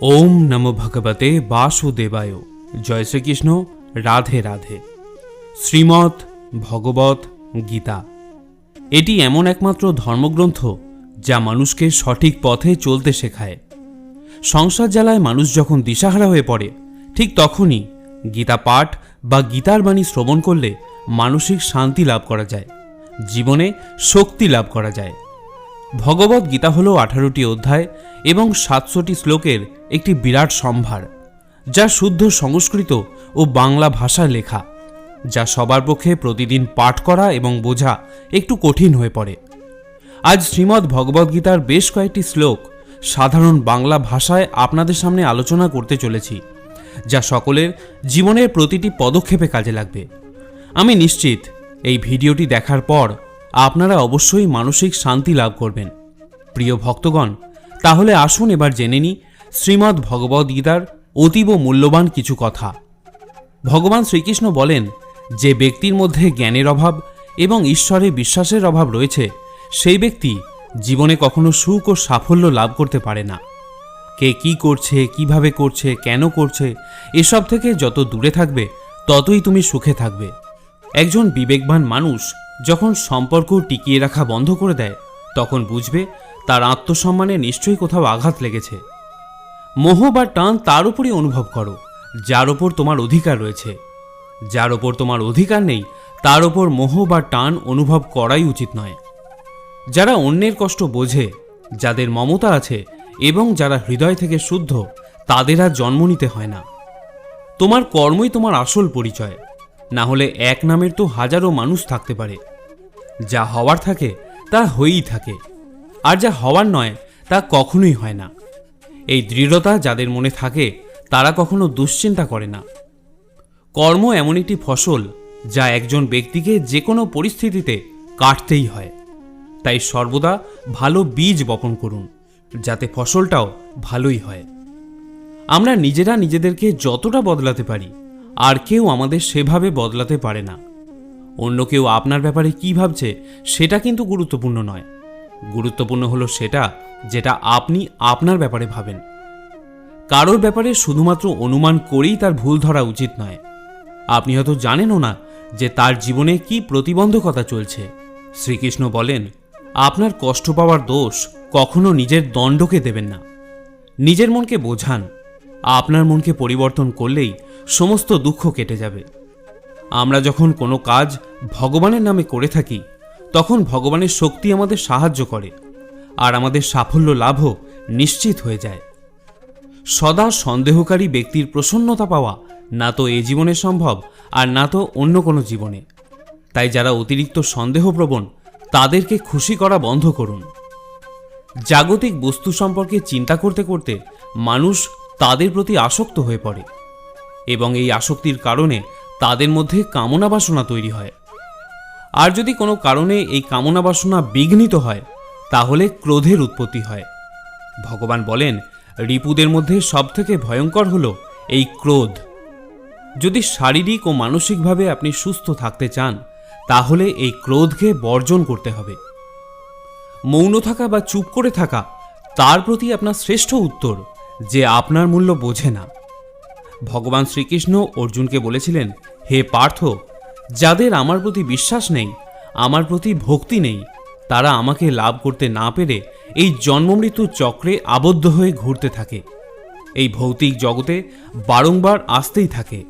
ওম নমো ভগবতে বাসুদেবায়। জয় শ্রীকৃষ্ণ। রাধে রাধে। শ্রীমৎ ভগবত গীতা। এটি এমন একমাত্র ধর্মগ্রন্থ যা মানুষকে সঠিক পথে চলতে শেখায়। সংসার জ্বালায় মানুষ যখন দিশাহারা হয়ে পড়ে, ঠিক তখনই গীতা পাঠ বা গীতার বাণী শ্রবণ করলে মানসিক শান্তি লাভ করা যায়, জীবনে শক্তি লাভ করা যায়। ভগবত গীতা হল আঠারোটি অধ্যায় এবং সাতশোটি শ্লোকের একটি বিরাট সম্ভার, যা শুদ্ধ সংস্কৃত ও বাংলা ভাষায় লেখা, যা সবার পক্ষে প্রতিদিন পাঠ করা এবং বোঝা একটু কঠিন হয়ে পড়ে। আজ শ্রীমদ্ ভগবদ্গীতার বেশ কয়েকটি শ্লোক সাধারণ বাংলা ভাষায় আপনাদের সামনে আলোচনা করতে চলেছি, যা সকলের জীবনের প্রতিটি পদক্ষেপে কাজে লাগবে। আমি নিশ্চিত এই ভিডিওটি দেখার পর আপনারা অবশ্যই মানসিক শান্তি লাভ করবেন। প্রিয় ভক্তগণ, তাহলে আসুন এবার জেনে নিই শ্রীমদ্ ভগবদ্গীতার অতীব মূল্যবান কিছু কথা। ভগবান শ্রীকৃষ্ণ বলেন, যে ব্যক্তির মধ্যে জ্ঞানের অভাব এবং ঈশ্বরে বিশ্বাসের অভাব রয়েছে, সেই ব্যক্তি জীবনে কখনো সুখ ও সাফল্য লাভ করতে পারে না। কে কি করছে, কীভাবে করছে, কেন করছে, এসব থেকে যত দূরে থাকবে, ততই তুমি সুখে থাকবে। একজন বিবেকবান মানুষ যখন সম্পর্ক টিকিয়ে রাখা বন্ধ করে দেয়, তখন বুঝবে তার আত্মসম্মানে নিশ্চয়ই কোথাও আঘাত লেগেছে। মোহ বা টান তার উপরই অনুভব করো, যার ওপর তোমার অধিকার রয়েছে। যার ওপর তোমার অধিকার নেই, তার ওপর মোহ বা টান অনুভব করাই উচিত নয়। যারা অন্যের কষ্ট বোঝে, যাদের মমতা আছে এবং যারা হৃদয় থেকে শুদ্ধ, তাদের আর জন্ম নিতে হয় না। তোমার কর্মই তোমার আসল পরিচয়। না হলে এক নামের তো হাজারো মানুষ থাকতে পারে। যা হওয়ার থাকে, তা হয়েই থাকে। আর যা হওয়ার নয়, তা কখনোই হয় না। এই দৃঢ়তা যাদের মনে থাকে, তারা কখনো দুশ্চিন্তা করে না। কর্ম এমন একটি ফসল, যা একজন ব্যক্তিকে যে কোনো পরিস্থিতিতে কাটতেই হয়। তাই সর্বদা ভালো বীজ বপন করুন, যাতে ফসলটাও ভালোই হয়। আমরা নিজেরা নিজেদেরকে যতটা বদলাতে পারি আর কেউ আমাদের সেভাবে বদলাতে পারে না। অন্য কেউ আপনার ব্যাপারে কি ভাবছে, সেটা কিন্তু গুরুত্বপূর্ণ নয়। গুরুত্বপূর্ণ হলো সেটা যেটা আপনি আপনার ব্যাপারে ভাবেন। কারোর ব্যাপারে শুধুমাত্র অনুমান করেই তার ভুল ধরা উচিত নয়। আপনি হয়তো জানেনও না যে তার জীবনে কি প্রতিবন্ধকতা চলছে। শ্রীকৃষ্ণ বলেন, আপনার কষ্ট পাওয়ার দোষ কখনো নিজের দণ্ডকে দেবেন না। নিজের মনকে বোঝান। আপনার মনকে পরিবর্তন করলেই সমস্ত দুঃখ কেটে যাবে। আমরা যখন কোনো কাজ ভগবানের নামে করে থাকি, তখন ভগবানের শক্তি আমাদের সাহায্য করে আর আমাদের সাফল্য লাভও নিশ্চিত হয়ে যায়। সদা সন্দেহকারী ব্যক্তির প্রসন্নতা পাওয়া না তো এ জীবনে সম্ভব আর না তো অন্য কোনো জীবনে। তাই যারা অতিরিক্ত সন্দেহপ্রবণ, তাদেরকে খুশি করা বন্ধ করুন। জাগতিক বস্তু সম্পর্কে চিন্তা করতে করতে মানুষ তাদের প্রতি আসক্ত হয়ে পড়ে এবং এই আসক্তির কারণে তাদের মধ্যে কামনা বাসনা তৈরি হয়। আর যদি কোনো কারণে এই কামনা বাসনা বিঘ্নিত হয়, তাহলে ক্রোধের উৎপত্তি হয়। ভগবান বলেন, রিপুদের মধ্যে সবথেকে ভয়ঙ্কর হল এই ক্রোধ। যদি শারীরিক ও মানসিকভাবে আপনি সুস্থ থাকতে চান, তাহলে এই ক্রোধকে বর্জন করতে হবে। মৌন থাকা বা চুপ করে থাকা, তার প্রতি আপনার শ্রেষ্ঠ উত্তর। যে আপনার মূল্য বোঝে না। ভগবান শ্রীকৃষ্ণ অর্জুনকে বলেছিলেন, হে পার্থ, যাদের আমার প্রতি বিশ্বাস নেই, আমার প্রতি ভক্তি নেই, তারা আমাকে লাভ করতে না পেরে এই জন্মমৃত্যু চক্রে আবদ্ধ হয়ে ঘুরতে থাকে। এই ভৌতিক জগতে বারংবার আসতেই থাকে।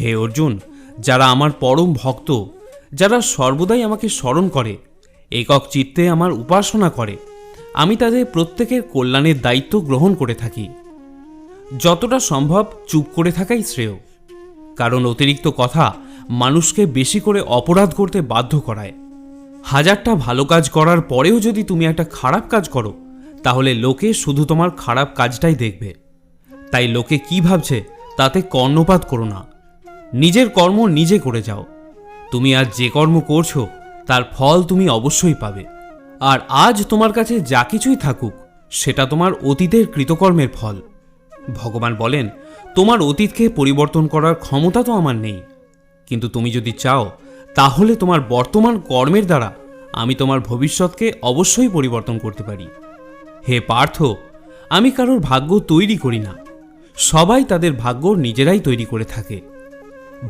হে অর্জুন, যারা আমার পরম ভক্ত, যারা সর্বদাই আমাকে স্মরণ করে, একক চিত্তে আমার উপাসনা করে আমি তাদের প্রত্যেকের কল্যাণের দায়িত্ব গ্রহণ করে থাকি। যতটা সম্ভব চুপ করে থাকাই শ্রেয়, কারণ অতিরিক্ত কথা মানুষকে বেশি করে অপরাধ করতে বাধ্য করায়। হাজারটা ভালো কাজ করার পরেও যদি তুমি একটা খারাপ কাজ করো, তাহলে লোকে শুধু তোমার খারাপ কাজটাই দেখবে। তাই লোকে কি ভাবছে তাতে কর্ণপাত করো না। নিজের কর্ম নিজে করে যাও। তুমি আজ যে কর্ম করছ, তার ফল তুমি অবশ্যই পাবে। আর আজ তোমার কাছে যা কিছুই থাকুক, সেটা তোমার অতীতের কৃতকর্মের ফল। ভগবান বলেন, তোমার অতীতকে পরিবর্তন করার ক্ষমতা তো আমার নেই। কিন্তু তুমি যদি চাও, তাহলে তোমার বর্তমান কর্মের দ্বারা আমি তোমার ভবিষ্যৎকে অবশ্যই পরিবর্তন করতে পারি। হে পার্থ, আমি কারোর ভাগ্য তৈরি করি না। সবাই তাদের ভাগ্য নিজেরাই তৈরি করে থাকে।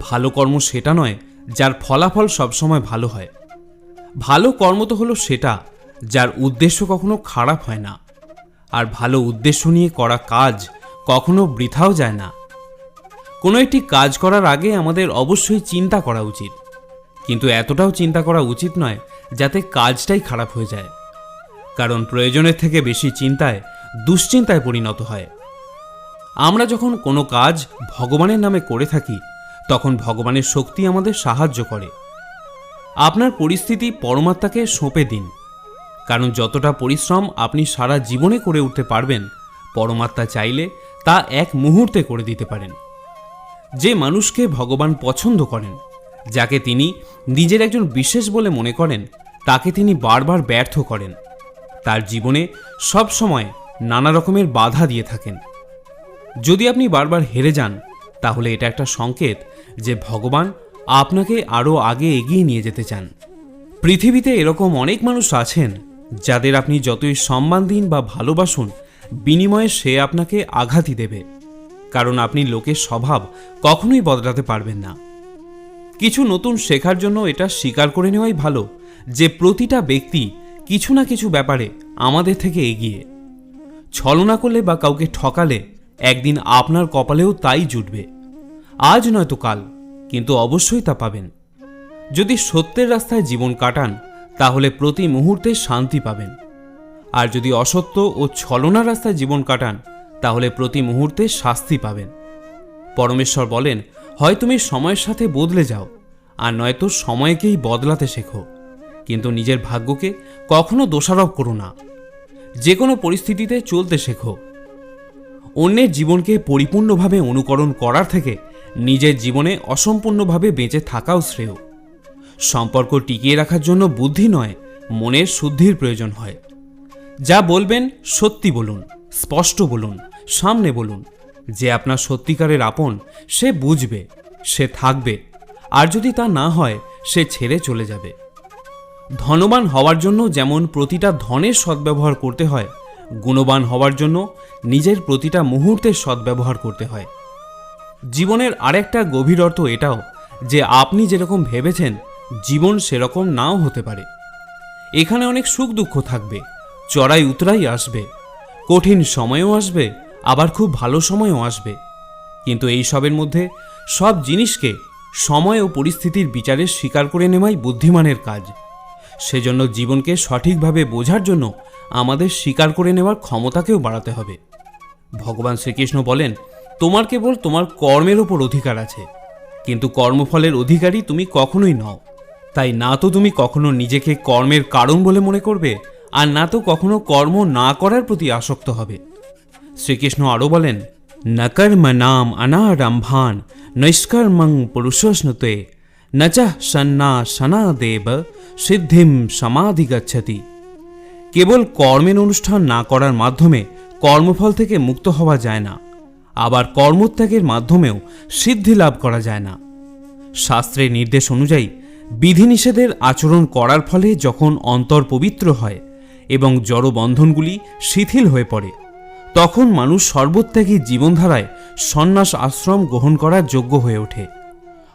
ভালো কর্ম সেটা নয়, যার ফলাফল সবসময় ভালো হয়। ভালো কর্ম তো হলো সেটা যার উদ্দেশ্য কখনো খারাপ হয় না। আর ভালো উদ্দেশ্য নিয়ে করা কাজ কখনো বৃথাও যায় না। কোনো একটি কাজ করার আগে আমাদের অবশ্যই চিন্তা করা উচিত। কিন্তু এতটাও চিন্তা করা উচিত নয় যাতে কাজটাই খারাপ হয়ে যায়। কারণ প্রয়োজনের থেকে বেশি চিন্তায় দুশ্চিন্তায় পরিণত হয়। আমরা যখন কোনো কাজ ভগবানের নামে করে থাকি, তখন ভগবানের শক্তি আমাদের সাহায্য করে। আপনার পরিস্থিতি পরমাত্মাকে সঁপে দিন। কারণ যতটা পরিশ্রম আপনি সারা জীবনে করে উঠতে পারবেন, পরমাত্মা চাইলে তা এক মুহূর্তে করে দিতে পারেন। যে মানুষকে ভগবান পছন্দ করেন, যাকে তিনি নিজের একজন বিশেষ বলে মনে করেন, তাকে তিনি বারবার ব্যর্থ করেন। তার জীবনে সব সময় নানা রকমের বাধা দিয়ে থাকেন। যদি আপনি বারবার হেরে যান, তাহলে এটা একটা সংকেত যে ভগবান আপনাকে আরও আগে এগিয়ে নিয়ে যেতে চান। পৃথিবীতে এরকম অনেক মানুষ আছেন যাদের আপনি যতই সম্মান দিন বা ভালোবাসুন, বিনিময়ে সে আপনাকে আঘাতই দেবে। কারণ আপনি লোকের স্বভাব কখনোই বদলাতে পারবেন না। কিছু নতুন শেখার জন্য এটা স্বীকার করে নেওয়াই ভালো যে প্রতিটা ব্যক্তি কিছু না কিছু ব্যাপারে আমাদের থেকে এগিয়ে। ছলনা করলে বা কাউকে ঠকালে একদিন আপনার কপালেও তাই জুটবে। আজ নয়তো কাল, কিন্তু অবশ্যই তা পাবেন। যদি সত্যের রাস্তায় জীবন কাটান তাহলে প্রতি মুহূর্তে শান্তি পাবেন। আর যদি অসত্য ও ছলনা রাস্তায় জীবন কাটান, তাহলে প্রতি মুহূর্তে শাস্তি পাবেন। পরমেশ্বর বলেন, হয় তুমি সময়ের সাথে বদলে যাও, আর নয়তো সময়কেই বদলাতে শেখো। কিন্তু নিজের ভাগ্যকে কখনো দোষারোপ করো না। যে কোনো পরিস্থিতিতে চলতে শেখো। অন্যের জীবনকে পরিপূর্ণভাবে অনুকরণ করার থেকে নিজের জীবনে অসম্পূর্ণভাবে বেঁচে থাকাও শ্রেয়। সম্পর্ক টিকিয়ে রাখার জন্য বুদ্ধি নয়, মনের শুদ্ধির প্রয়োজন হয়। যা বলবেন সত্যি বলুন, স্পষ্ট বলুন, সামনে বলুন। যে আপনার সত্যিকারের আপন, সে বুঝবে, সে থাকবে। আর যদি তা না হয়, সে ছেড়ে চলে যাবে। ধনবান হওয়ার জন্য যেমন প্রতিটা ধনের সদ্ব্যবহার করতে হয়, গুণবান হওয়ার জন্য নিজের প্রতিটা মুহূর্তের সদ্ব্যবহার করতে হয়। জীবনের আরেকটা গভীর অর্থ এটাও, যে আপনি যেরকম ভেবেছেন জীবন সেরকম নাও হতে পারে। এখানে অনেক সুখ দুঃখ থাকবে, চড়াই উতরাই আসবে, কঠিন সময়ও আসবে, আবার খুব ভালো সময়ও আসবে। কিন্তু এই সবের মধ্যে সব জিনিসকে সময় ও পরিস্থিতির বিচারে স্বীকার করে নেওয়াই বুদ্ধিমানের কাজ। সেজন্য জীবনকে সঠিকভাবে বোঝার জন্য আমাদের স্বীকার করে নেওয়ার ক্ষমতাকেও বাড়াতে হবে। ভগবান শ্রীকৃষ্ণ বলেন, তোমার কেবল তোমার কর্মের ওপর অধিকার আছে, কিন্তু কর্মফলের অধিকারী তুমি কখনোই নও। তাই না তো তুমি কখনো নিজেকে কর্মের কারণ বলে মনে করবে? আর না তো কখনো কর্ম না করার প্রতি আসক্ত হবে? শ্রীকৃষ্ণ আরও বলেন ন কর্ম নাম অনারম্ভান, নৈষ্কর্মং পুরুষস্নুতে ন চ সন্না সনা দেব সিদ্ধিম সমাধি গচ্ছতি কেবল কর্মের অনুষ্ঠান না করার মাধ্যমে কর্মফল থেকে মুক্ত হওয়া যায় না। আবার কর্মত্যাগের মাধ্যমেও সিদ্ধি লাভ করা যায় না। শাস্ত্রের নির্দেশ অনুযায়ী বিধিনিষেধের আচরণ করার ফলে যখন অন্তর পবিত্র হয় এবং জড়বন্ধনগুলি শিথিল হয়ে পড়ে, তখন মানুষ সর্বত্যাগী জীবনধারায় সন্ন্যাস আশ্রম গ্রহণ করার যোগ্য হয়ে ওঠে।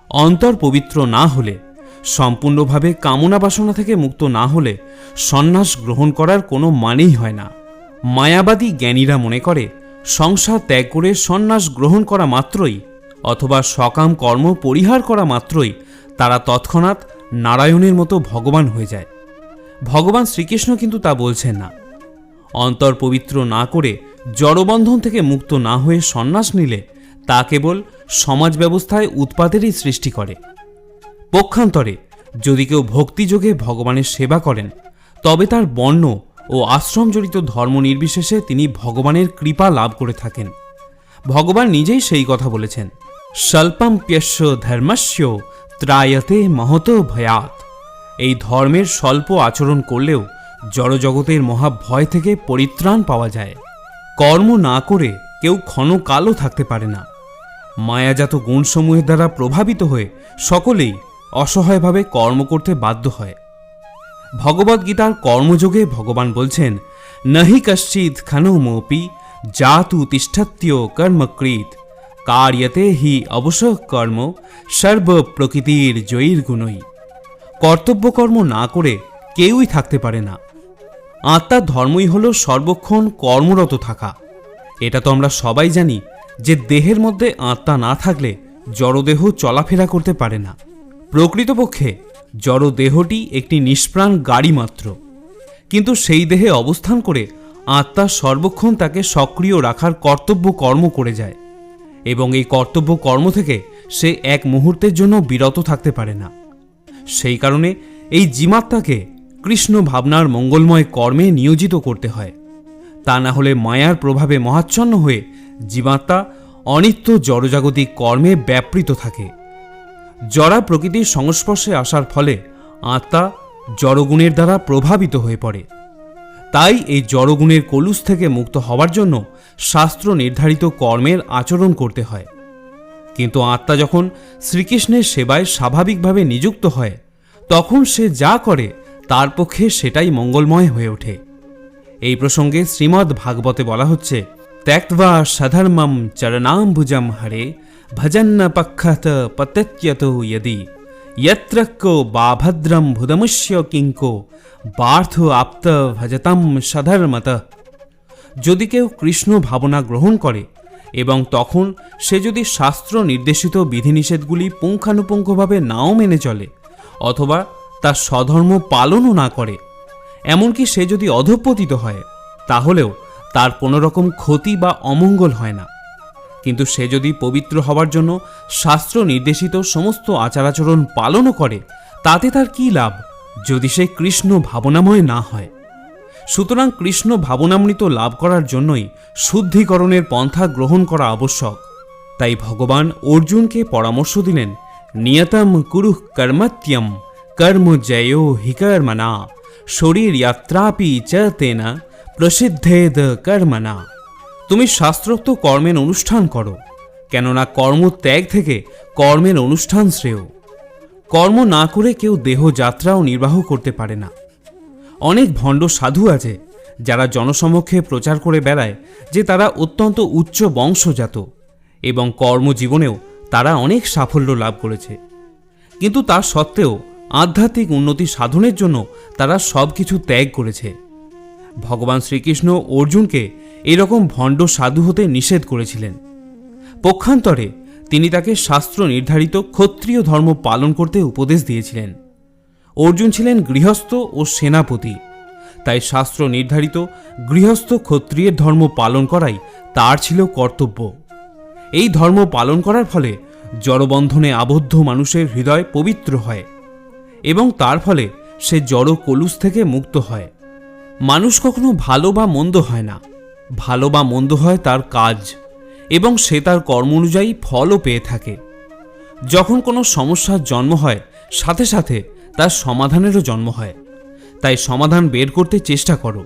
অন্তর পবিত্র না হলে, সম্পূর্ণভাবে কামনা বাসনা থেকে মুক্ত না হলে সন্ন্যাস গ্রহণ করার কোনো মানেই হয় না। মায়াবাদী জ্ঞানীরা মনে করে, সংসার ত্যাগ করে সন্ন্যাস গ্রহণ করা মাত্রই অথবা সকাম কর্ম পরিহার করা মাত্রই তারা তৎক্ষণাৎ নারায়ণের মতো ভগবান হয়ে যায়। ভগবান শ্রীকৃষ্ণ কিন্তু তা বলছেন না। অন্তর পবিত্র না করে জড়বন্ধন থেকে মুক্ত না হয়ে সন্ন্যাস নিলে তা কেবল সমাজ ব্যবস্থায় উৎপাদেরই সৃষ্টি করে। পক্ষান্তরে যদি কেউ ভক্তিযোগে ভগবানের সেবা করেন, তবে তার বর্ণ ও আশ্রমজড়িত ধর্ম নির্বিশেষে তিনি ভগবানের কৃপা লাভ করে থাকেন। ভগবান নিজেই সেই কথা বলেছেন। স্বল্পম প্যস্য ধর্মস্য ত্রায়তে মহত ভয়াত। এই ধর্মের স্বল্প আচরণ করলেও জড়জগতের মহাভয় থেকে পরিত্রাণ পাওয়া যায়। কর্ম না করে কেউ ক্ষণকালও থাকতে পারে না। মায়াজাত গুণসমূহের দ্বারা প্রভাবিত হয়ে সকলেই অসহায়ভাবে কর্ম করতে বাধ্য হয়। ভগবদ্গীতার কর্মযোগে ভগবান বলছেন, নহি কশ্চিৎ খানুমপি জাতু তিষ্ঠত্য কর্মকৃত কার্যতে হি অবশ কর্ম সর্ব প্রকৃতির জয়ীর গুণই। কর্তব্যকর্ম না করে কেউই থাকতে পারে না। আত্মার ধর্মই হলো সর্বক্ষণ কর্মরত থাকা। এটা তো আমরা সবাই জানি যে দেহের মধ্যে আত্মা না থাকলে জড়দেহ চলাফেরা করতে পারে না। প্রকৃতপক্ষে জড়দেহটি একটি নিষ্প্রাণ গাড়ি মাত্র। কিন্তু সেই দেহে অবস্থান করে আত্মা সর্বক্ষণ তাকে সক্রিয় রাখার কর্তব্য কর্ম করে যায়। এবং এই কর্তব্য কর্ম থেকে সে এক মুহূর্তের জন্য বিরত থাকতে পারে না। সেই কারণে এই জীবাত্মাকে কৃষ্ণ ভাবনার মঙ্গলময় কর্মে নিয়োজিত করতে হয়। তা না হলে মায়ার প্রভাবে মহাচ্ছন্ন হয়ে জীবাত্মা অনিত্য জড়জাগতিক কর্মে ব্যাপৃত থাকে। জড়া প্রকৃতির সংস্পর্শে আসার ফলে আত্মা জড়গুণের দ্বারা প্রভাবিত হয়ে পড়ে। তাই এই জড়গুণের কলুষ থেকে মুক্ত হওয়ার জন্য শাস্ত্র নির্ধারিত কর্মের আচরণ করতে হয়। কিন্তু আত্মা যখন শ্রীকৃষ্ণের সেবায় স্বাভাবিকভাবে নিযুক্ত হয়, তখন সে যা করে তার পক্ষে সেটাই মঙ্গলময় হয়ে ওঠে। এই প্রসঙ্গে শ্রীমদ্ ভাগবতে বলা হচ্ছে ত্যক্বা সধর্মম চরণাম্বুজম হরে, ভজন্ন পক্ষত পতত্যত यदि यत्र को बाभद्रम भुदमुष्य किंको বার্থ আপ্ত ভজতম সধর্মত যদি কেউ কৃষ্ণ ভাবনা গ্রহণ করে এবং তখন সে যদি শাস্ত্র নির্দেশিত বিধিনিষেধগুলি পুঙ্খানুপুঙ্খভাবে নাও মেনে চলে অথবা তার স্বধর্ম পালনও না করে এমনকি সে যদি অধঃপতিত হয় তাহলেও তার কোনো রকম ক্ষতি বা অমঙ্গল হয় না কিন্তু সে যদি পবিত্র হওয়ার জন্য শাস্ত্র নির্দেশিত সমস্ত আচারাচরণ পালনও করে, তাতে তার কী লাভ? যদি সে কৃষ্ণ ভাবনাময় না হয়। সুতরাং কৃষ্ণ ভাবনামৃত লাভ করার জন্যই শুদ্ধিকরণের পন্থা গ্রহণ করা আবশ্যক। তাই ভগবান অর্জুনকে পরামর্শ দিলেন, নিয়তম কুরুঃ কর্মত্যম, কর্ম জয় হিকর্মনা শরীর যাত্রাপি চ তেনা প্রসিদ্ধেদ কর্মনা তুমি শাস্ত্রোক্ত কর্মের অনুষ্ঠান করো, কেননা কর্ম ত্যাগ থেকে কর্মের অনুষ্ঠান শ্রেয়। কর্ম না করে কেউ দেহ দেহযাত্রাও নির্বাহ করতে পারে না। অনেক ভণ্ড সাধু আছে, যারা জনসমক্ষে প্রচার করে বেড়ায় যে তারা অত্যন্ত উচ্চ বংশজাত এবং কর্মজীবনেও তারা অনেক সাফল্য লাভ করেছে। কিন্তু তার সত্ত্বেও আধ্যাত্মিক উন্নতি সাধনের জন্য তারা সব কিছু ত্যাগ করেছে। ভগবান শ্রীকৃষ্ণ অর্জুনকে এরকম ভণ্ড সাধু হতে নিষেধ করেছিলেন। পক্ষান্তরে তিনি তাকে শাস্ত্র নির্ধারিত ক্ষত্রিয় ধর্ম পালন করতে উপদেশ দিয়েছিলেন। অর্জুন ছিলেন গৃহস্থ ও সেনাপতি, তাই শাস্ত্র নির্ধারিত গৃহস্থ ক্ষত্রিয়ের ধর্ম পালন করাই তার ছিল কর্তব্য। এই ধর্ম পালন করার ফলে জড়বন্ধনে আবদ্ধ মানুষের হৃদয় পবিত্র হয় এবং তার ফলে সে জড় কলুষ থেকে মুক্ত হয়। মানুষ কখনো ভালো বা মন্দ হয় না। ভালো বা মন্দ হয় তার কাজ, এবং সে তার কর্ম অনুযায়ী ফলও পেয়ে থাকে। যখন কোনো সমস্যার জন্ম হয়, সাথে সাথে তার সমাধানেরও জন্ম হয়। তাই সমাধান বের করতে চেষ্টা করো।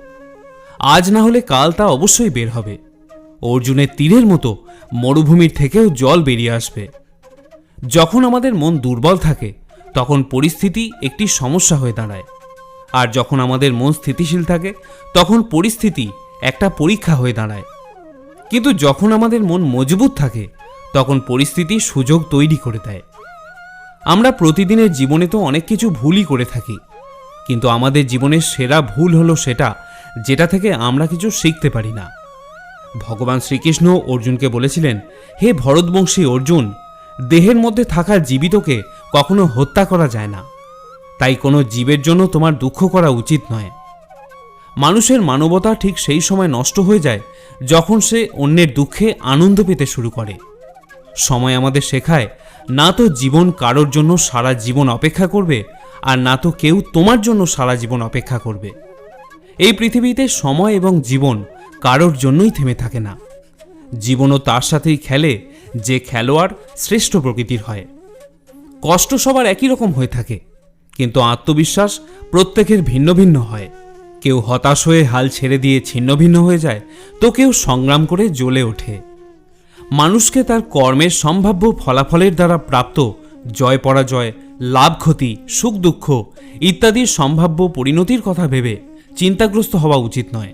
আজ না হলে কাল তা অবশ্যই বের হবে। অর্জুনের তীরের মতো মরুভূমির থেকেও জল বেরিয়ে আসবে। যখন আমাদের মন দুর্বল থাকে, তখন পরিস্থিতি একটি সমস্যা হয়ে দাঁড়ায়। আর যখন আমাদের মন স্থিতিশীল থাকে, তখন পরিস্থিতি একটা পরীক্ষা হয়ে দাঁড়ায়। কিন্তু যখন আমাদের মন মজবুত থাকে, তখন পরিস্থিতি সুযোগ তৈরি করে দেয়। আমরা প্রতিদিনের জীবনে তো অনেক কিছু ভুলই করে থাকি, কিন্তু আমাদের জীবনের সেরা ভুল হলো সেটা, যেটা থেকে আমরা কিছু শিখতে পারি না। ভগবান শ্রীকৃষ্ণ অর্জুনকে বলেছিলেন, হে ভরতবংশী অর্জুন, দেহের মধ্যে থাকা জীবিতকে কখনো হত্যা করা যায় না। তাই কোনো জীবের জন্য তোমার দুঃখ করা উচিত নয়। মানুষের মানবতা ঠিক সেই সময় নষ্ট হয়ে যায় যখন সে অন্যের দুঃখে আনন্দ পেতে শুরু করে। সময় আমাদের শেখায়, না তো জীবন কারোর জন্য সারা জীবন অপেক্ষা করবে, আর না তো কেউ তোমার জন্য সারা জীবন অপেক্ষা করবে। এই পৃথিবীতে সময় এবং জীবন কারোর জন্যই থেমে থাকে না। জীবনও তার সাথেই খেলে, যে খেলোয়াড় শ্রেষ্ঠ প্রকৃতির হয়। কষ্ট সবার একই রকম হয়ে থাকে, কিন্তু আত্মবিশ্বাস প্রত্যেকের ভিন্ন ভিন্ন হয়। কেউ হতাশ হয়ে হাল ছেড়ে দিয়ে ছিন্ন ভিন্ন হয়ে যায়, তো কেউ সংগ্রাম করে জ্বলে ওঠে। মানুষকে তার কর্মের সম্ভাব্য ফলাফলের দ্বারা প্রাপ্ত জয় পরাজয়, লাভ ক্ষতি, সুখ দুঃখ ইত্যাদির সম্ভাব্য পরিণতির কথা ভেবে চিন্তাগ্রস্ত হওয়া উচিত নয়।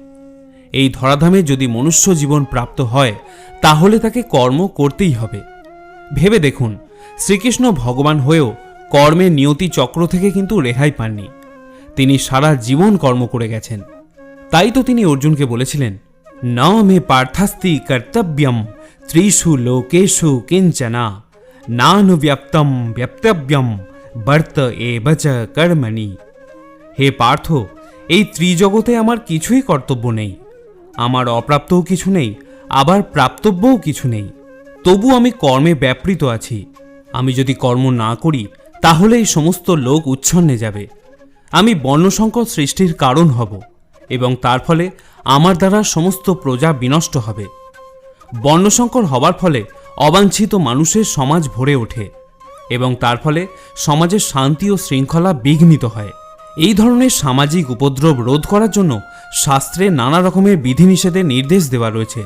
এই ধরাধামে যদি মনুষ্য জীবন প্রাপ্ত হয়, তাহলে তাকে কর্ম করতেই হবে। ভেবে দেখুন, শ্রীকৃষ্ণ ভগবান হয়েও কর্মের নিয়তি চক্র থেকে কিন্তু রেহাই পাননি। তিনি সারা জীবন কর্ম করে গেছেন। তাই তো তিনি অর্জুনকে বলেছিলেন ন মে পার্থাস্তি কর্তব্যম, ত্রিষু লোকেষু কিঞ্চনা নানুব্যাপ্তম ব্যপ্তব্যম, বর্ত এবচ কর্মণি। হে পার্থ, এই ত্রিজগতে আমার কিছুই কর্তব্য নেই। আমার অপ্রাপ্তও কিছু নেই, আবার প্রাপ্তব্যও কিছু নেই। তবু আমি কর্মে ব্যাপৃত আছি। আমি যদি কর্ম না করি, তাহলে এই সমস্ত লোক উচ্ছন্নে যাবে। আমি বর্ণসংকর সৃষ্টির কারণ হব এবং তার ফলে আমার দ্বারা সমস্ত প্রজা বিনষ্ট হবে। বর্ণসংকর হবার ফলে অবাঞ্ছিত মানুষের সমাজ ভরে ওঠে এবং তার ফলে সমাজের শান্তি ও শৃঙ্খলা বিঘ্নিত হয়। এই ধরনের সামাজিক উপদ্রব রোধ করার জন্য শাস্ত্রে নানা রকমের বিধিনিষেধের নির্দেশ দেওয়া রয়েছে,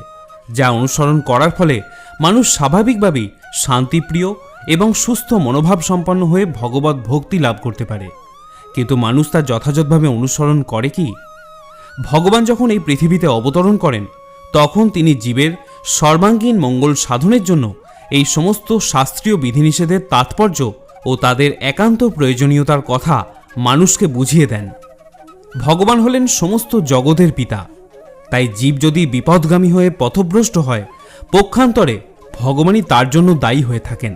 যা অনুসরণ করার ফলে মানুষ স্বাভাবিকভাবেই শান্তিপ্রিয় এবং সুস্থ মনোভাব সম্পন্ন হয়ে ভগবত ভক্তি লাভ করতে পারে। কিন্তু মানুষ তা যথাযথভাবে অনুসরণ করে কি? ভগবান যখন এই পৃথিবীতে অবতরণ করেন, তখন তিনি জীবের সর্বাঙ্গীন মঙ্গল সাধনের জন্য এই সমস্ত শাস্ত্রীয় বিধিনিষেধের তাৎপর্য ও তাদের একান্ত প্রয়োজনীয়তার কথা মানুষকে বুঝিয়ে দেন। ভগবান হলেন সমস্ত জগতের পিতা। তাই জীব যদি বিপদগামী হয়ে পথভ্রষ্ট হয়, পক্ষান্তরে ভগবানই তার জন্য দায়ী হয়ে থাকেন।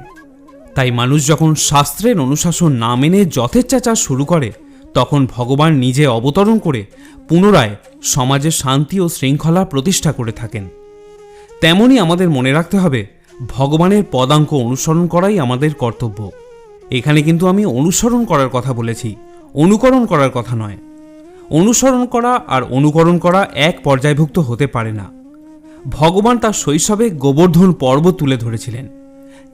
তাই মানুষ যখন শাস্ত্রের অনুশাসন না মেনে যথেচ্ছাচার শুরু করে, তখন ভগবান নিজে অবতরণ করে পুনরায় সমাজে শান্তি ও শৃঙ্খলা প্রতিষ্ঠা করে থাকেন। তেমনই আমাদের মনে রাখতে হবে, ভগবানের পদাঙ্ক অনুসরণ করাই আমাদের কর্তব্য। এখানে কিন্তু আমি অনুসরণ করার কথা বলেছি, অনুকরণ করার কথা নয়। অনুসরণ করা আর অনুকরণ করা এক পর্যায়ভুক্ত হতে পারে না। ভগবান তার শৈশবে গোবর্ধন পর্বত তুলে ধরেছিলেন।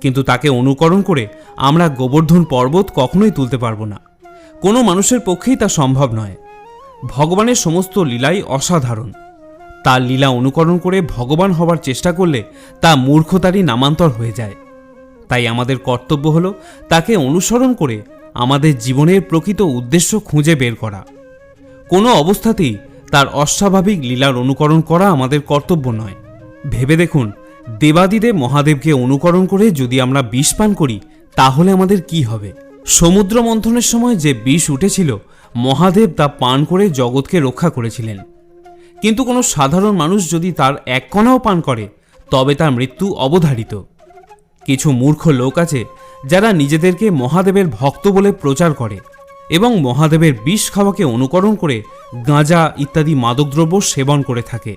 কিন্তু তাকে অনুকরণ করে আমরা গোবর্ধন পর্বত কখনোই তুলতে পারব না। কোনো মানুষের পক্ষেই তা সম্ভব নয়। ভগবানের সমস্ত লীলাই অসাধারণ। তার লীলা অনুকরণ করে ভগবান হবার চেষ্টা করলে তা মূর্খতারই নামান্তর হয়ে যায়। তাই আমাদের কর্তব্য হল তাকে অনুসরণ করে আমাদের জীবনের প্রকৃত উদ্দেশ্য খুঁজে বের করা। কোনো অবস্থাতেই তার অস্বাভাবিক লীলার অনুকরণ করা আমাদের কর্তব্য নয়। ভেবে দেখুন দেবাদিদেব মহাদেবকে অনুকরণ করে যদি আমরা বিষ পান করি, তাহলে আমাদের কি হবে? সমুদ্র মন্থনের সময় যে বিষ উঠেছিল, মহাদেব তা পান করে জগৎকে রক্ষা করেছিলেন। কিন্তু কোনো সাধারণ মানুষ যদি তার এক কণাও পান করে, তবে তার মৃত্যু অবধারিত। কিছু মূর্খ লোক আছে, যারা নিজেদেরকে মহাদেবের ভক্ত বলে প্রচার করে এবং মহাদেবের বিষ খাওয়াকে অনুকরণ করে গাঁজা ইত্যাদি মাদকদ্রব্য সেবন করে থাকে।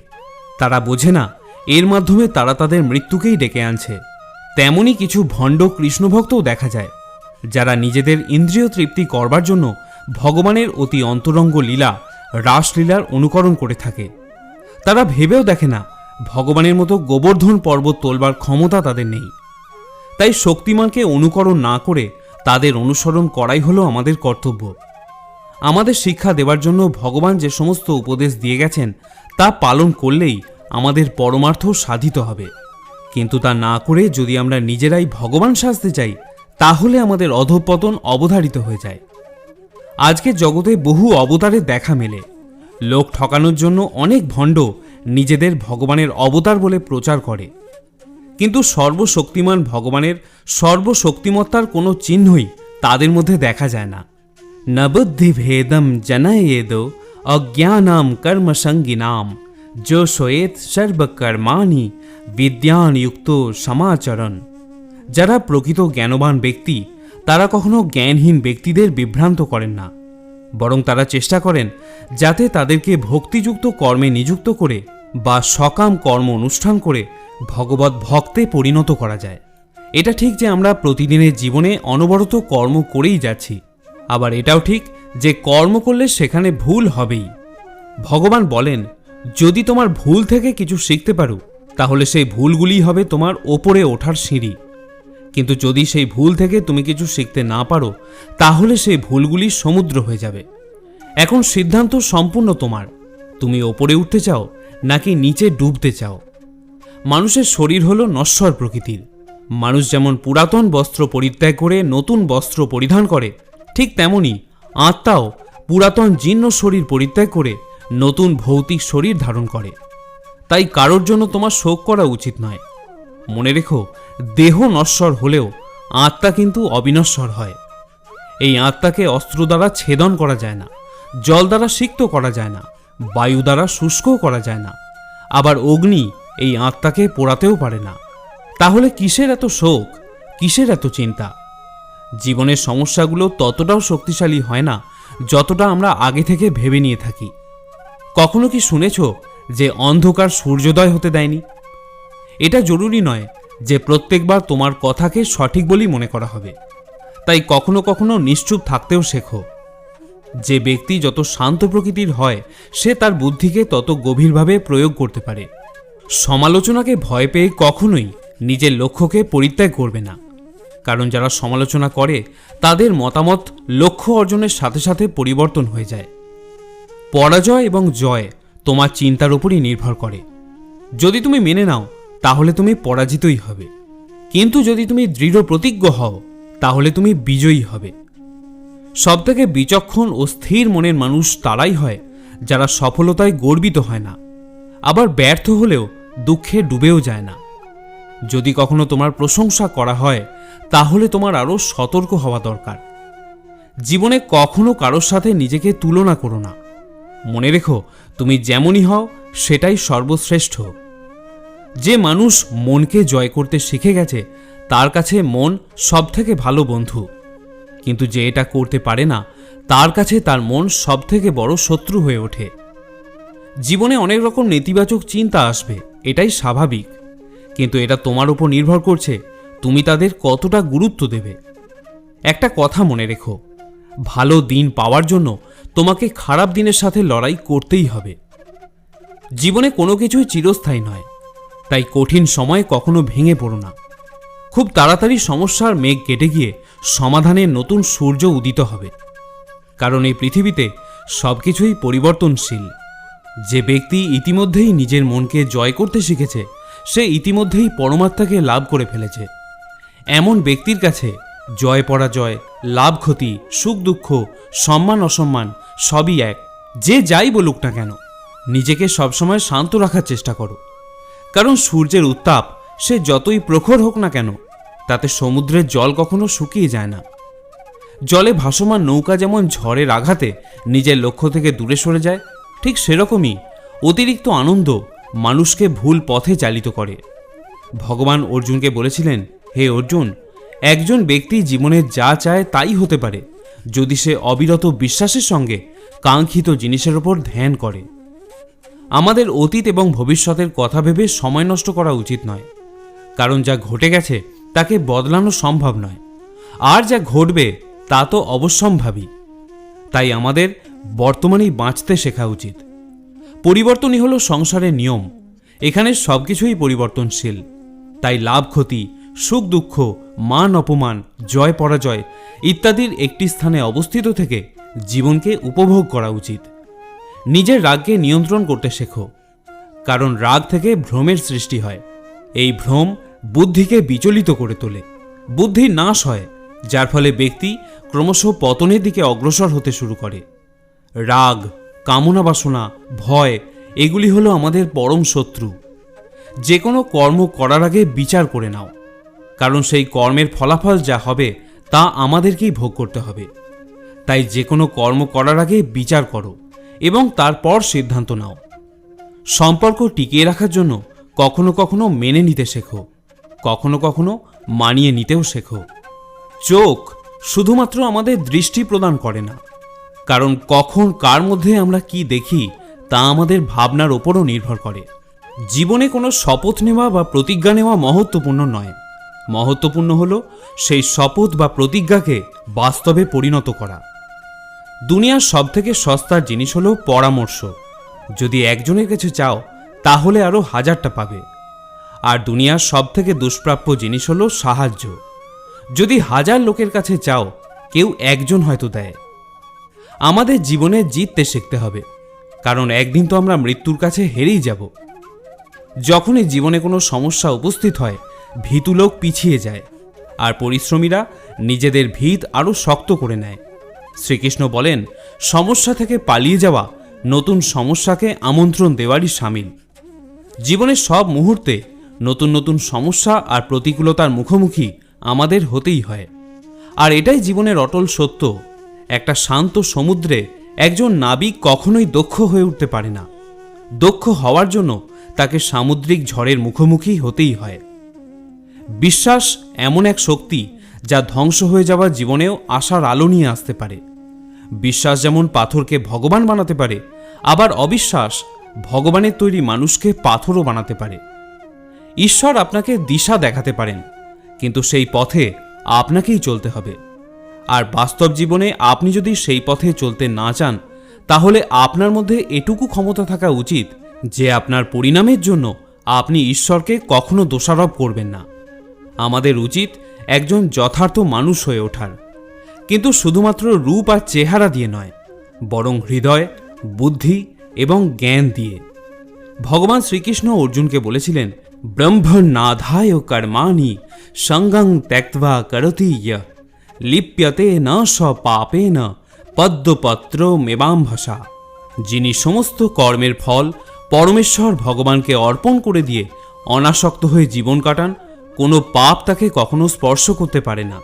তারা বোঝে না এর মাধ্যমে তারা তাদের মৃত্যুকেই ডেকে আনছে। তেমনই কিছু ভণ্ড কৃষ্ণভক্তও দেখা যায়, যারা নিজেদের ইন্দ্রিয় তৃপ্তি করবার জন্য ভগবানের অতি অন্তরঙ্গ লীলা, রাসলীলার অনুকরণ করে থাকে। তারা ভেবেও দেখে না, ভগবানের মতো গোবর্ধন পর্বত তোলবার ক্ষমতা তাদের নেই। তাই শক্তিমানকে অনুকরণ না করে তাদের অনুসরণ করাই হলো আমাদের কর্তব্য। আমাদের শিক্ষা দেওয়ার জন্য ভগবান যে সমস্ত উপদেশ দিয়ে গেছেন, তা পালন করলেই আমাদের পরমার্থ সাধিত হবে। কিন্তু তা না করে যদি আমরা নিজেরাই ভগবান সাজতে চাই তাহলে আমাদের অধঃপতন অবধারিত হয়ে যায়। আজকে জগতে বহু অবতারে দেখা মেলে। লোক ঠকানোর জন্য অনেক ভণ্ড নিজেদের ভগবানের অবতার বলে প্রচার করে। কিন্তু সর্বশক্তিমান ভগবানের সর্বশক্তিমত্তার কোনো চিহ্নই তাদের মধ্যে দেখা যায় না। নবুদ্ধি ভেদম জনয়েদ, অজ্ঞানাম কর্মসঙ্গিনাম যো শোয়েত সর্বকর্মাণি বিদ্যান যুক্ত সমাচরণ যারা প্রকৃত জ্ঞানবান ব্যক্তি, তারা কখনো জ্ঞানহীন ব্যক্তিদের বিভ্রান্ত করেন না। বরং তারা চেষ্টা করেন যাতে তাদেরকে ভক্তিযুক্ত কর্মে নিযুক্ত করে বা সকাম কর্ম অনুষ্ঠান করে ভগবত ভক্তে পরিণত করা যায়। এটা ঠিক যে আমরা প্রতিদিনের জীবনে অনবরত কর্ম করেই যাচ্ছি, আবার এটাও ঠিক যে কর্ম করলে সেখানে ভুল হবেই। ভগবান বলেন যদি তোমার ভুল থেকে কিছু শিখতে পারো, তাহলে সেই ভুলগুলি হবে তোমার ওপরে ওঠার সিঁড়ি। কিন্তু যদি সেই ভুল থেকে তুমি কিছু শিখতে না পারো, তাহলে সেই ভুলগুলি সমুদ্র হয়ে যাবে। এখন সিদ্ধান্ত সম্পূর্ণ তোমার। তুমি ওপরে উঠতে চাও, নাকি নিচে ডুবতে চাও? মানুষের শরীর হলো নশ্বর প্রকৃতির। মানুষ যেমন পুরাতন বস্ত্র পরিত্যাগ করে, নতুন বস্ত্র পরিধান করে, ঠিক তেমনি আত্মাও পুরাতন জীর্ণ শরীর পরিত্যাগ করে নতুন ভৌতিক শরীর ধারণ করে। তাই কারোর জন্য তোমার শোক করা উচিত নয়। মনে রেখো, দেহ নশ্বর হলেও আত্মা কিন্তু অবিনশ্বর হয়। এই আত্মাকে অস্ত্র দ্বারা ছেদন করা যায় না, জল দ্বারা সিক্ত করা যায় না, বায়ু দ্বারা শুষ্কও করা যায় না। আবার অগ্নি এই আত্মাকে পোড়াতেও পারে না। তাহলে কিসের এত শোক? কিসের এত চিন্তা? জীবনের সমস্যাগুলো ততটাও শক্তিশালী হয় না, যতটা আমরা আগে থেকে ভেবে নিয়ে থাকি। কখনো কি শুনেছ যে অন্ধকার সূর্যোদয় হতে দেয়নি? এটা জরুরি নয় যে প্রত্যেকবার তোমার কথাকে সঠিক বলেই মনে করা হবে। তাই কখনো কখনো নিশ্চুপ থাকতেও শেখো। যে ব্যক্তি যত শান্ত প্রকৃতির হয়, সে তার বুদ্ধিকে তত গভীরভাবে প্রয়োগ করতে পারে। সমালোচনাকে ভয় পেয়ে কখনোই নিজের লক্ষ্যকে পরিত্যাগ করবে না। কারণ যারা সমালোচনা করে, তাদের মতামত লক্ষ্য অর্জনের সাথে সাথে পরিবর্তন হয়ে যায়। পরাজয় এবং জয় তোমার চিন্তার উপরই নির্ভর করে। যদি তুমি মেনে নাও, তাহলে তুমি পরাজিতই হবে। কিন্তু যদি তুমি দৃঢ় প্রতিজ্ঞ হও, তাহলে তুমি বিজয়ী হবে। সবথেকে বিচক্ষণ ও স্থির মনের মানুষ তারাই হয়, যারা সফলতায় গর্বিত হয় না। আবার ব্যর্থ হলেও দুঃখে ডুবেও যায় না। যদি কখনো তোমার প্রশংসা করা হয়, তাহলে তোমার আরও সতর্ক হওয়া দরকার। জীবনে কখনো কারোর সাথে নিজেকে তুলনা করো না। মনে রেখো, তুমি যেমনই হও, সেটাই সর্বশ্রেষ্ঠ। যে মানুষ মনকে জয় করতে শিখে গেছে, তার কাছে মন সবথেকে ভালো বন্ধু। কিন্তু যে এটা করতে পারে না, তার কাছে তার মন সবথেকে বড় শত্রু হয়ে ওঠে। জীবনে অনেক রকম নেতিবাচক চিন্তা আসবে, এটাই স্বাভাবিক। কিন্তু এটা তোমার উপর নির্ভর করছে, তুমি তাদের কতটা গুরুত্ব দেবে। একটা কথা মনে রেখো, ভালো দিন পাওয়ার জন্য তোমাকে খারাপ দিনের সাথে লড়াই করতেই হবে। জীবনে কোনো কিছুই চিরস্থায়ী নয়, তাই কঠিন সময়ে কখনো ভেঙে পড়ো না। খুব তাড়াতাড়ি সমস্যার মেঘ কেটে গিয়ে সমাধানের নতুন সূর্য উদিত হবে, কারণ এই পৃথিবীতে সব কিছুই পরিবর্তনশীল। যে ব্যক্তি ইতিমধ্যেই নিজের মনকে জয় করতে শিখেছে, সে ইতিমধ্যেই পরমাত্মাকে লাভ করে ফেলেছে। এমন ব্যক্তির কাছে জয় পরাজয়, লাভ ক্ষতি, সুখ দুঃখ, সম্মান অসম্মান, সবই এক। যে যাই বলুক না কেন, নিজেকে সবসময় শান্ত রাখার চেষ্টা করো। কারণ সূর্যের উত্তাপ, সে যতই প্রখর হোক না কেন, তাতে সমুদ্রের জল কখনো শুকিয়ে যায় না। জলে ভাসমান নৌকা যেমন ঝড়ের আঘাতে নিজের লক্ষ্য থেকে দূরে সরে যায়, ঠিক সেরকমই অতিরিক্ত আনন্দ মানুষকে ভুল পথে চালিত করে। ভগবান অর্জুনকে বলেছিলেন, হে অর্জুন একজন ব্যক্তি জীবনে যা চায় তাই হতে পারে, যদি সে অবিরত বিশ্বাসের সঙ্গে কাঙ্ক্ষিত জিনিসের ওপর ধ্যান করে। আমাদের অতীত এবং ভবিষ্যতের কথা ভেবে সময় নষ্ট করা উচিত নয়, কারণ যা ঘটে গেছে তাকে বদলানো সম্ভব নয়। আর যা ঘটবে তা তো অবশ্যম্ভাবী। তাই আমাদের বর্তমানেই বাঁচতে শেখা উচিত। পরিবর্তনই হলো সংসারের নিয়ম। এখানে সবকিছুই পরিবর্তনশীল। তাই লাভ ক্ষতি সুখ, দুঃখ, মান অপমান, জয়, পরাজয় ইত্যাদির একটি স্থানে অবস্থিত থেকে জীবনকে উপভোগ করা উচিত। নিজের রাগকে নিয়ন্ত্রণ করতে শেখো, কারণ রাগ থেকে ভ্রমের সৃষ্টি হয়। এই ভ্রম বুদ্ধিকে বিচলিত করে তোলে। বুদ্ধি নাশ হয়, যার ফলে ব্যক্তি ক্রমশ পতনের দিকে অগ্রসর হতে শুরু করে। রাগ, কামনা বাসনা, ভয়, এগুলি হলো আমাদের পরম শত্রু। যে কোনো কর্ম করার আগে বিচার করে নাও। কারণ সেই কর্মের ফলাফল যা হবে, তা আমাদেরকেই ভোগ করতে হবে। তাই যে কোনো কর্ম করার আগে বিচার করো এবং তারপর সিদ্ধান্ত নাও। সম্পর্ক টিকিয়ে রাখার জন্য কখনো কখনো মেনে নিতে শেখো, কখনো কখনো মানিয়ে নিতেও শেখো। চোখ শুধুমাত্র আমাদের দৃষ্টি প্রদান করে না, কারণ কখন কার মধ্যে আমরা কি দেখি, তা আমাদের ভাবনার ওপরও নির্ভর করে। জীবনে কোনো শপথ নেওয়া বা প্রতিজ্ঞা নেওয়া মহত্বপূর্ণ নয়। মহত্বপূর্ণ হলো সেই শপথ বা প্রতিজ্ঞাকে বাস্তবে পরিণত করা। দুনিয়ার সবথেকে সস্তার জিনিস হলো পরামর্শ। যদি একজনের কাছে চাও, তাহলে আরও হাজারটা পাবে। আর দুনিয়ার সবথেকে দুষ্প্রাপ্য জিনিস হলো সাহায্য। যদি হাজার লোকের কাছে চাও, কেউ একজন হয়তো দেয়। আমাদের জীবনে জিততে শিখতে হবে, কারণ একদিন তো আমরা মৃত্যুর কাছে হেরেই যাব। যখনই জীবনে কোনো সমস্যা উপস্থিত হয় ভীতু লোক পিছিয়ে যায় আর পরিশ্রমীরা নিজেদের ভিত আরও শক্ত করে নেয়। শ্রীকৃষ্ণ বলেন, সমস্যা থেকে পালিয়ে যাওয়া নতুন সমস্যাকে আমন্ত্রণ দেওয়ারই সামিল। জীবনের সব মুহূর্তে নতুন নতুন সমস্যা আর প্রতিকূলতার মুখোমুখি আমাদের হতেই হয়। আর এটাই জীবনের অটল সত্য। একটা শান্ত সমুদ্রে একজন নাবিক কখনোই দক্ষ হয়ে উঠতে পারে না। দক্ষ হওয়ার জন্য তাকে সামুদ্রিক ঝড়ের মুখোমুখি হতেই হয়। বিশ্বাস এমন এক শক্তি যা ধ্বংস হয়ে যাওয়া জীবনেও আশার আলো নিয়ে আসতে পারে। বিশ্বাস যেমন পাথরকে ভগবান বানাতে পারে, আবার অবিশ্বাস ভগবানের তৈরি মানুষকে পাথরও বানাতে পারে। ঈশ্বর আপনাকে দিশা দেখাতে পারেন, কিন্তু সেই পথে আপনাকেই চলতে হবে। আর বাস্তব জীবনে আপনি যদি সেই পথে চলতে না চান, তাহলে আপনার মধ্যে এটুকু ক্ষমতা থাকা উচিত যে আপনার পরিণামের জন্য আপনি ঈশ্বরকে কখনো দোষারোপ করবেন না। আমাদের উচিত একজন যথার্থ মানুষ হয়ে ওঠার। কিন্তু শুধুমাত্র রূপ আর চেহারা দিয়ে নয়, বরং হৃদয়, বুদ্ধি এবং জ্ঞান দিয়ে। ভগবান শ্রীকৃষ্ণ অর্জুনকে বলেছিলেন, ব্রহ্মনাধায় কর্মাণি সঙ্গং ত্যক্তবা করতি ইয়ঃ, লিপ্যতে ন স পাপেন পদ্মপত্র মেবাম্ভসা যিনি সমস্ত কর্মের ফল, পরমেশ্বর ভগবানকে অর্পণ করে দিয়ে অনাসক্ত হয়ে জীবন কাটান কোনো পাপ তাকে কখনো স্পর্শ করতে পারে না।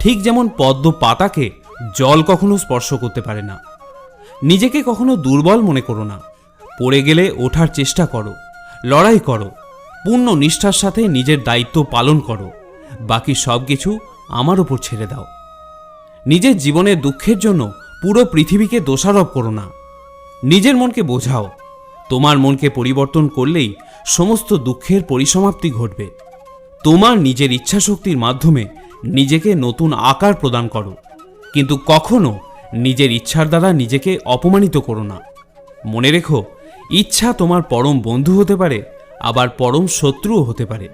ঠিক যেমন পদ্ম পাতাকে জল কখনো স্পর্শ করতে পারে না। নিজেকে কখনো দুর্বল মনে করো না। পড়ে গেলে ওঠার চেষ্টা করো, লড়াই করো, পূর্ণ নিষ্ঠার সাথে নিজের দায়িত্ব পালন করো, বাকি সব কিছু আমার ওপর ছেড়ে দাও। নিজের জীবনের দুঃখের জন্য পুরো পৃথিবীকে দোষারোপ করো না। নিজের মনকে বোঝাও, তোমার মনকে পরিবর্তন করলেই সমস্ত দুঃখের পরিসমাপ্তি ঘটবে। তোমার নিজের ইচ্ছাশক্তির মাধ্যমে নিজেকে নতুন আকার প্রদান করো। কিন্তু কখনো নিজের ইচ্ছার দ্বারা নিজেকে অপমানিত করো না। মনে রেখো, ইচ্ছা তোমার পরম বন্ধু হতে পারে, আবার পরম শত্রুও হতে পারে।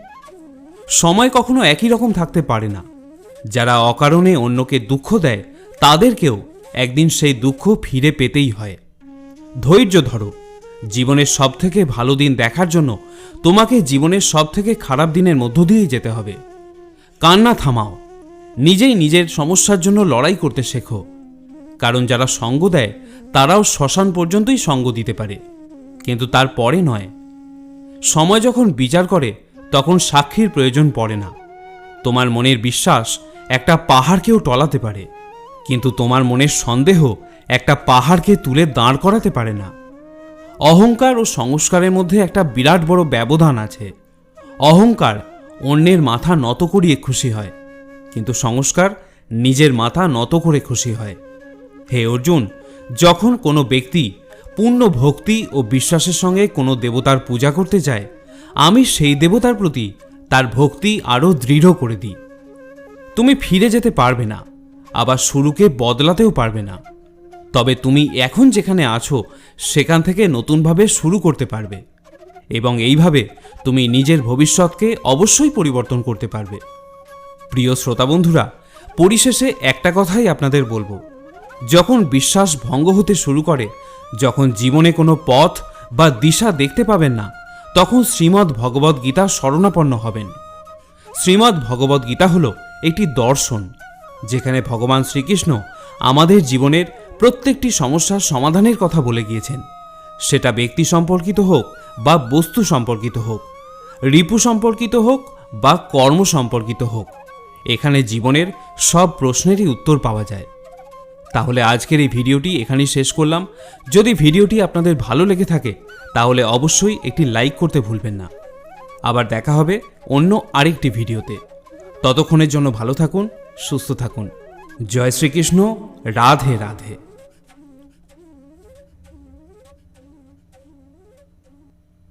সময় কখনো একই রকম থাকতে পারে না। যারা অকারণে অন্যকে দুঃখ দেয়, তাদেরকেও একদিন সেই দুঃখ ফিরে পেতেই হয়। ধৈর্য ধরো জীবনের সব থেকে ভালো দিন দেখার জন্য তোমাকে জীবনের সব থেকে খারাপ দিনের মধ্য দিয়েই যেতে হবে। কান্না থামাও। নিজেই নিজের সমস্যার জন্য লড়াই করতে শেখো। কারণ যারা সঙ্গ দেয়, তারাও শ্মশান পর্যন্তই সঙ্গ দিতে পারে। কিন্তু তার পরে নয়। সময় যখন বিচার করে, তখন সাক্ষীর প্রয়োজন পড়ে না। তোমার মনের বিশ্বাস একটা পাহাড়কেও টলাতে পারে। কিন্তু তোমার মনের সন্দেহ একটা পাহাড়কে তুলে দাঁড় করাতে পারে না। অহংকার ও সংস্কারের মধ্যে একটা বিরাট বড় ব্যবধান আছে। অহংকার অন্যের মাথা নত করিয়ে খুশি হয়, কিন্তু সংস্কার নিজের মাথা নত করে খুশি হয়। হে অর্জুন, যখন কোনো ব্যক্তি পূর্ণ ভক্তি ও বিশ্বাসের সঙ্গে কোনো দেবতার পূজা করতে যায়, আমি সেই দেবতার প্রতি তার ভক্তি আরও দৃঢ় করে দিই। তুমি ফিরে যেতে পারবে না, আবার শুরুকে বদলাতেও পারবে না। তবে তুমি এখন যেখানে আছো, সেখান থেকে নতুনভাবে শুরু করতে পারবে। এবং এইভাবে তুমি নিজের ভবিষ্যৎকে অবশ্যই পরিবর্তন করতে পারবে। প্রিয় শ্রোতা বন্ধুরা, পরিশেষে একটা কথাই আপনাদের বলব। যখন বিশ্বাস ভঙ্গ হতে শুরু করে, যখন জীবনে কোনো পথ বা দিশা দেখতে পাবেন না, তখন শ্রীমদ্ ভগবদ্ গীতা শরণাপন্ন হবেন। শ্রীমদ্ ভগবদ্ গীতা হল একটি দর্শন, যেখানে ভগবান শ্রীকৃষ্ণ আমাদের জীবনের প্রত্যেকটি সমস্যার সমাধানের কথা বলে গিয়েছেন। সেটা ব্যক্তি সম্পর্কিত হোক বা বস্তু সম্পর্কিত হোক, রিপু সম্পর্কিত হোক বা কর্ম সম্পর্কিত হোক, এখানে জীবনের সব প্রশ্নেরই উত্তর পাওয়া যায়। তাহলে আজকের এই ভিডিওটি এখানেই শেষ করলাম। যদি ভিডিওটি আপনাদের ভালো লেগে থাকে, তাহলে অবশ্যই একটি লাইক করতে ভুলবেন না। আবার দেখা হবে অন্য আরেকটি ভিডিওতে। ততক্ষণের জন্য ভালো থাকুন, সুস্থ থাকুন। জয় শ্রীকৃষ্ণ, রাধে রাধে।